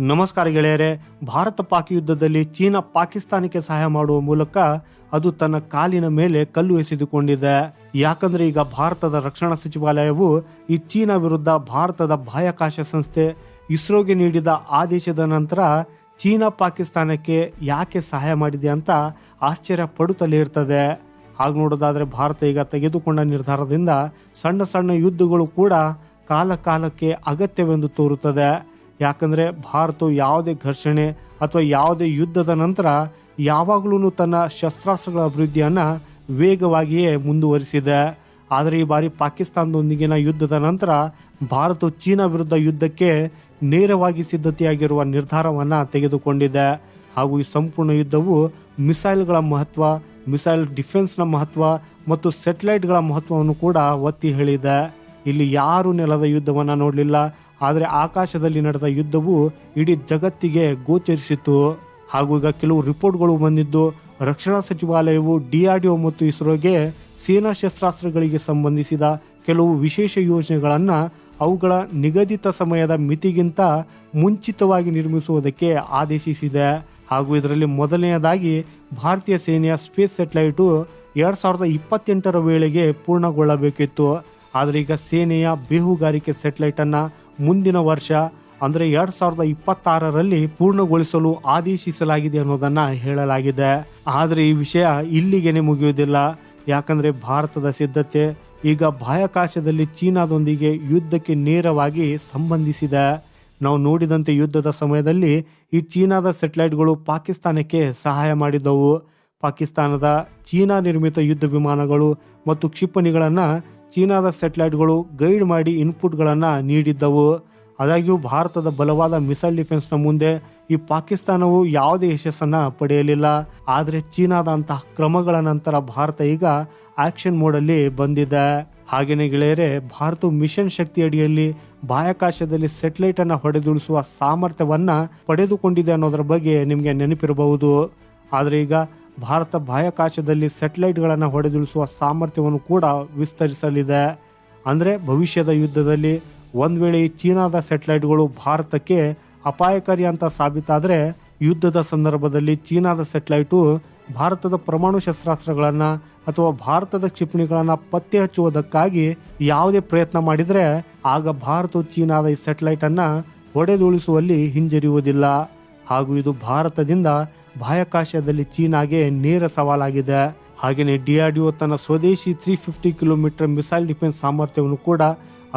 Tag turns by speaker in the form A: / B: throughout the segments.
A: ನಮಸ್ಕಾರ ಗೆಳೆಯರೆ, ಭಾರತ ಪಾಕ್ ಯುದ್ಧದಲ್ಲಿ ಚೀನಾ ಪಾಕಿಸ್ತಾನಕ್ಕೆ ಸಹಾಯ ಮಾಡುವ ಮೂಲಕ ಅದು ತನ್ನ ಕಾಲಿನ ಮೇಲೆ ಕಲ್ಲು ಎಸೆದುಕೊಂಡಿದೆ. ಯಾಕಂದ್ರೆ ಈಗ ಭಾರತದ ರಕ್ಷಣಾ ಸಚಿವಾಲಯವು ಈ ಚೀನಾ ವಿರುದ್ಧ ಭಾರತದ ಬಾಹ್ಯಾಕಾಶ ಸಂಸ್ಥೆ ಇಸ್ರೋಗೆ ನೀಡಿದ ಆದೇಶದ ನಂತರ ಚೀನಾ ಪಾಕಿಸ್ತಾನಕ್ಕೆ ಯಾಕೆ ಸಹಾಯ ಮಾಡಿದೆ ಅಂತ ಆಶ್ಚರ್ಯ ಪಡುತ್ತಲೇ ಇರ್ತದೆ. ಹಾಗೆ ನೋಡೋದಾದರೆ ಭಾರತ ಈಗ ತೆಗೆದುಕೊಂಡ ನಿರ್ಧಾರದಿಂದ ಸಣ್ಣ ಸಣ್ಣ ಯುದ್ಧಗಳು ಕೂಡ ಕಾಲ ಕಾಲಕ್ಕೆ ಅಗತ್ಯವೆಂದು ತೋರುತ್ತದೆ. ಯಾಕಂದ್ರೆ ಭಾರತವು ಯಾವುದೇ ಘರ್ಷಣೆ ಅಥವಾ ಯಾವುದೇ ಯುದ್ಧದ ನಂತರ ಯಾವಾಗಲೂ ತನ್ನ ಶಸ್ತ್ರಾಸ್ತ್ರಗಳ ಅಭಿವೃದ್ಧಿಯನ್ನು ವೇಗವಾಗಿಯೇ ಮುಂದುವರಿಸಿದೆ. ಆದರೆ ಈ ಬಾರಿ ಪಾಕಿಸ್ತಾನದೊಂದಿಗಿನ ಯುದ್ಧದ ನಂತರ ಭಾರತವು ಚೀನಾ ವಿರುದ್ಧ ಯುದ್ಧಕ್ಕೆ ನೇರವಾಗಿ ಸಿದ್ಧತೆಯಾಗಿರುವ ನಿರ್ಧಾರವನ್ನು ತೆಗೆದುಕೊಂಡಿದೆ. ಹಾಗೂ ಈ ಸಂಪೂರ್ಣ ಯುದ್ಧವು ಮಿಸೈಲ್ಗಳ ಮಹತ್ವ, ಮಿಸೈಲ್ ಡಿಫೆನ್ಸ್ನ ಮಹತ್ವ ಮತ್ತು ಸೆಟಲೈಟ್ಗಳ ಮಹತ್ವವನ್ನು ಕೂಡ ಒತ್ತಿ ಹೇಳಿದೆ. ಇಲ್ಲಿ ಯಾರೂ ನೆಲದ ಯುದ್ಧವನ್ನು ನೋಡಲಿಲ್ಲ. ಆದರೆ ಆಕಾಶದಲ್ಲಿ ನಡೆದ ಯುದ್ಧವು ಇಡೀ ಜಗತ್ತಿಗೆ ಗೋಚರಿಸಿತು ಹಾಗೂ ಈಗ ಕೆಲವು ರಿಪೋರ್ಟ್ಗಳು ಬಂದಿದ್ದು, ರಕ್ಷಣಾ ಸಚಿವಾಲಯವು ಡಿಆರ್ಡಿಒ ಮತ್ತು ಇಸ್ರೋಗೆ ಸೇನಾ ಶಸ್ತ್ರಾಸ್ತ್ರಗಳಿಗೆ ಸಂಬಂಧಿಸಿದ ಕೆಲವು ವಿಶೇಷ ಯೋಜನೆಗಳನ್ನು ಅವುಗಳ ನಿಗದಿತ ಸಮಯದ ಮಿತಿಗಿಂತ ಮುಂಚಿತವಾಗಿ ನಿರ್ಮಿಸುವುದಕ್ಕೆ ಆದೇಶಿಸಿದೆ. ಹಾಗೂ ಇದರಲ್ಲಿ ಮೊದಲನೆಯದಾಗಿ ಭಾರತೀಯ ಸೇನೆಯ ಸ್ಪೇಸ್ ಸೆಟಲೈಟು ಎರಡು ಸಾವಿರದ ಇಪ್ಪತ್ತೆಂಟರ ವೇಳೆಗೆ ಪೂರ್ಣಗೊಳ್ಳಬೇಕಿತ್ತು. ಆದರೆ ಈಗ ಸೇನೆಯ ಬೇಹುಗಾರಿಕೆ ಸೆಟಲೈಟನ್ನು ಮುಂದಿನ ವರ್ಷ, ಅಂದರೆ ಎರಡು ಸಾವಿರದ ಇಪ್ಪತ್ತಾರರಲ್ಲಿ ಪೂರ್ಣಗೊಳಿಸಲು ಆದೇಶಿಸಲಾಗಿದೆ ಅನ್ನೋದನ್ನು ಹೇಳಲಾಗಿದೆ. ಆದರೆ ಈ ವಿಷಯ ಇಲ್ಲಿಗೆನೆ ಮುಗಿಯುವುದಿಲ್ಲ. ಯಾಕಂದ್ರೆ ಭಾರತದ ಸಿದ್ಧತೆ ಈಗ ಬಾಹ್ಯಾಕಾಶದಲ್ಲಿ ಚೀನಾದೊಂದಿಗೆ ಯುದ್ಧಕ್ಕೆ ನೇರವಾಗಿ ಸಂಬಂಧಿಸಿದೆ. ನಾವು ನೋಡಿದಂತೆ ಯುದ್ಧದ ಸಮಯದಲ್ಲಿ ಈ ಚೀನಾದ ಸೆಟಲೈಟ್ಗಳು ಪಾಕಿಸ್ತಾನಕ್ಕೆ ಸಹಾಯ ಮಾಡಿದ್ದವು. ಪಾಕಿಸ್ತಾನದ ಚೀನಾ ನಿರ್ಮಿತ ಯುದ್ಧ ವಿಮಾನಗಳು ಮತ್ತು ಕ್ಷಿಪಣಿಗಳನ್ನು ಚೀನಾದ ಸೆಟಲೈಟ್ಗಳು ಗೈಡ್ ಮಾಡಿ ಇನ್ಪುಟ್ಗಳನ್ನು ನೀಡಿದ್ದವು. ಆದಾಗ್ಯೂ ಭಾರತದ ಬಲವಾದ ಮಿಸೈಲ್ ಡಿಫೆನ್ಸ್ನ ಮುಂದೆ ಈ ಪಾಕಿಸ್ತಾನವು ಯಾವುದೇ ಯಶಸ್ಸನ್ನು ಪಡೆಯಲಿಲ್ಲ. ಆದರೆ ಚೀನಾದಂತಹ ಕ್ರಮಗಳ ನಂತರ ಭಾರತ ಈಗ ಆಕ್ಷನ್ ಮೋಡಲ್ಲಿ ಬಂದಿದೆ. ಹಾಗೆಯೇ ಗೆಳೆಯರೆ, ಭಾರತವು ಮಿಷನ್ ಶಕ್ತಿ ಅಡಿಯಲ್ಲಿ ಬಾಹ್ಯಾಕಾಶದಲ್ಲಿ ಸೆಟಲೈಟ್ ಅನ್ನು ಹೊಡೆದುಳಿಸುವ ಸಾಮರ್ಥ್ಯವನ್ನ ಪಡೆದುಕೊಂಡಿದೆ ಅನ್ನೋದರ ಬಗ್ಗೆ ನಿಮಗೆ ನೆನಪಿರಬಹುದು. ಆದರೆ ಈಗ ಭಾರತ ಬಾಹ್ಯಾಕಾಶದಲ್ಲಿ ಸೆಟಲೈಟ್ಗಳನ್ನು ಹೊಡೆದುಳಿಸುವ ಸಾಮರ್ಥ್ಯವನ್ನು ಕೂಡ ವಿಸ್ತರಿಸಲಿದೆ. ಅಂದರೆ ಭವಿಷ್ಯದ ಯುದ್ಧದಲ್ಲಿ ಒಂದು ವೇಳೆ ಚೀನಾದ ಸೆಟಲೈಟ್ಗಳು ಭಾರತಕ್ಕೆ ಅಪಾಯಕಾರಿ ಅಂತ ಸಾಬೀತಾದರೆ, ಯುದ್ಧದ ಸಂದರ್ಭದಲ್ಲಿ ಚೀನಾದ ಸೆಟಲೈಟು ಭಾರತದ ಪರಮಾಣು ಶಸ್ತ್ರಾಸ್ತ್ರಗಳನ್ನು ಅಥವಾ ಭಾರತದ ಕ್ಷಿಪಣಿಗಳನ್ನು ಪತ್ತೆ ಹಚ್ಚುವುದಕ್ಕಾಗಿ ಯಾವುದೇ ಪ್ರಯತ್ನ ಮಾಡಿದರೆ, ಆಗ ಭಾರತವು ಚೀನಾದ ಈ ಸೆಟಲೈಟನ್ನು ಹೊಡೆದುಳಿಸುವಲ್ಲಿ ಹಿಂಜರಿಯುವುದಿಲ್ಲ. ಹಾಗೂ ಇದು ಭಾರತದಿಂದ ಬಾಹ್ಯಾಕಾಶದಲ್ಲಿ ಚೀನಾಗೆ ನೇರ ಸವಾಲಾಗಿದೆ. ಹಾಗೆಯೇ ಡಿಆರ್ಡಿಒ ತನ್ನ ಸ್ವದೇಶಿ three fifty kilometre missile defence ಸಾಮರ್ಥ್ಯವನ್ನು ಕೂಡ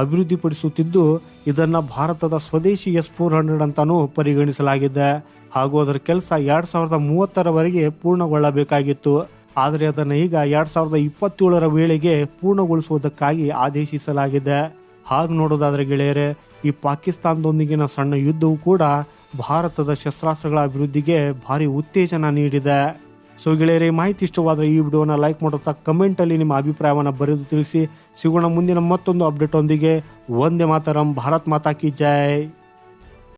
A: ಅಭಿವೃದ್ಧಿಪಡಿಸುತ್ತಿದ್ದು, ಇದನ್ನು ಭಾರತದ ಸ್ವದೇಶಿ ಎಸ್ ಫೋರ್ ಹಂಡ್ರೆಡ್ ಅಂತಾನೂ ಪರಿಗಣಿಸಲಾಗಿದೆ. ಹಾಗೂ ಅದರ ಕೆಲಸ ಎರಡು ಸಾವಿರದ ಮೂವತ್ತರವರೆಗೆ ಪೂರ್ಣಗೊಳ್ಳಬೇಕಾಗಿತ್ತು. ಆದರೆ ಅದನ್ನು ಈಗ ಎರಡು ಸಾವಿರದ ಇಪ್ಪತ್ತೇಳರ ವೇಳೆಗೆ ಪೂರ್ಣಗೊಳಿಸುವುದಕ್ಕಾಗಿ ಆದೇಶಿಸಲಾಗಿದೆ. ಹಾಗೆ ನೋಡೋದಾದರೆ ಗೆಳೆಯರೆ, ಈ ಪಾಕಿಸ್ತಾನದೊಂದಿಗಿನ ಸಣ್ಣ ಯುದ್ಧವು ಕೂಡ ಭಾರತದ ಶಸ್ತ್ರಾಸ್ತ್ರಗಳ ಅಭಿವೃದ್ಧಿಗೆ ಭಾರಿ ಉತ್ತೇಜನ ನೀಡಿದೆ. ಸೊ ಗೆಳೆಯರೆ, ಮಾಹಿತಿ ಇಷ್ಟವಾದರೆ ಈ ವಿಡಿಯೋನ ಲೈಕ್ ಮಾಡುತ್ತಾ ಕಮೆಂಟಲ್ಲಿ ನಿಮ್ಮ ಅಭಿಪ್ರಾಯವನ್ನು ಬರೆದು ತಿಳಿಸಿ. ಸಿಗೋಣ ಮುಂದಿನ ಮತ್ತೊಂದು ಅಪ್ಡೇಟ್ ಒಂದಿಗೆ. ಒಂದೇ ಮಾತರಂ, ಭಾರತ್ ಮಾತಾ ಕಿ ಜೈ.